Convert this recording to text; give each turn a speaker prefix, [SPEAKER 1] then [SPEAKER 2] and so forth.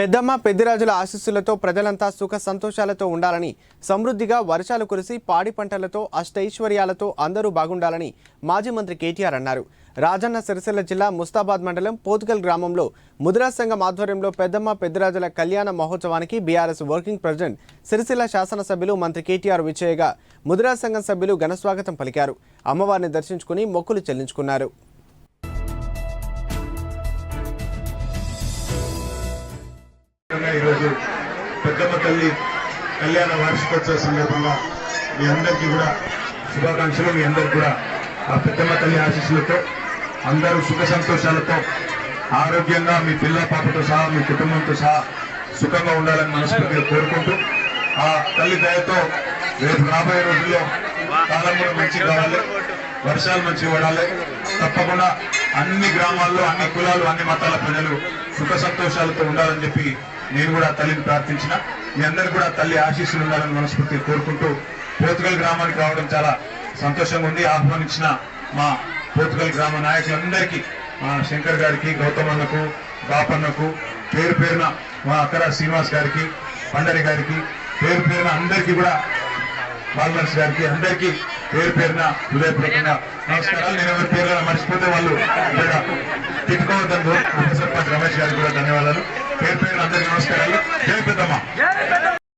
[SPEAKER 1] పెద్దమ్మ పెద్దిరాజుల ఆశీస్సులతో ప్రజలంతా సుఖ సంతోషాలతో ఉండాలని సమృద్ధిగా వర్షాలు కురిసి పాడి పంటలతో అష్టైశ్వర్యాలతో అందరూ బాగుండాలని మాజీ మంత్రి కేటీఆర్ అన్నారు. రాజన్న సిరిసిల్ల జిల్లా ముస్తాబాద్ మండలం పోతుగల్ గ్రామంలో ముద్రా సంఘం ఆధ్వర్యంలో పెద్దమ్మ పెద్దిరాజుల కళ్యాణ మహోత్సవానికి బీఆర్ఎస్ వర్కింగ్ ప్రెసిడెంట్ సిరిసిల్ల శాసనసభ్యులు మంత్రి కేటీఆర్ విజయగా ముద్రా సంఘం సభ్యులు ఘనస్వాగతం పలికారు. అమ్మవారిని దర్శించుకుని మొక్కులు చెల్లించుకున్నారు.
[SPEAKER 2] ఈరోజు పెద్దమ్మ తల్లి కళ్యాణ వార్షికోత్సవ సందర్భంగా మీ అందరికీ కూడా శుభాకాంక్షలు. మీ అందరికీ కూడా ఆ పెద్దమ్మ తల్లి ఆశీస్సులతో అందరూ సుఖ సంతోషాలతో ఆరోగ్యంగా మీ పిల్ల పాపతో సహా మీ కుటుంబంతో సహా సుఖంగా ఉండాలని మనస్ఫూర్తిగా కోరుకుంటూ ఆ తల్లి దయతో రేపు రాబోయే రోజుల్లో కాలం కూడా మంచి కావాలి వర్షాలు మంచిగా పడాలి. తప్పకుండా అన్ని గ్రామాల్లో అన్ని కులాలు అన్ని మతాల ప్రజలు సుఖ సంతోషాలతో ఉండాలని చెప్పి నేను కూడా తల్లిని ప్రార్థించిన. మీ అందరు కూడా తల్లి ఆశీస్సులు ఉండాలని మనస్ఫూర్తిగా కోరుకుంటూ పోతుగల్ గ్రామానికి రావడం చాలా సంతోషంగా ఉంది. ఆహ్వానించిన మా పోతుగల్ గ్రామ నాయకులందరికీ మా శంకర్ గారికి గౌతమన్నకు బాపన్నకు పేరు పేరున మా అక్కర శ్రీనివాస్ గారికి పండరి గారికి పేరు పేరున అందరికీ కూడా బాలనర్స్ గారికి అందరికీ పేరు పేరున హృదయపూర్వకంగా నమస్కారాలు. నేను ఎవరి పేరు మర్చిపోతే వాళ్ళు ఇక్కడ తిట్టుకోవద్దని ఉప సర్పంచ్ రమేష్ గారికి కూడా ధన్యవాదాలు. పేరు పేరున అందరికీ నమస్కారాలు. జై పెద్దమ్మ.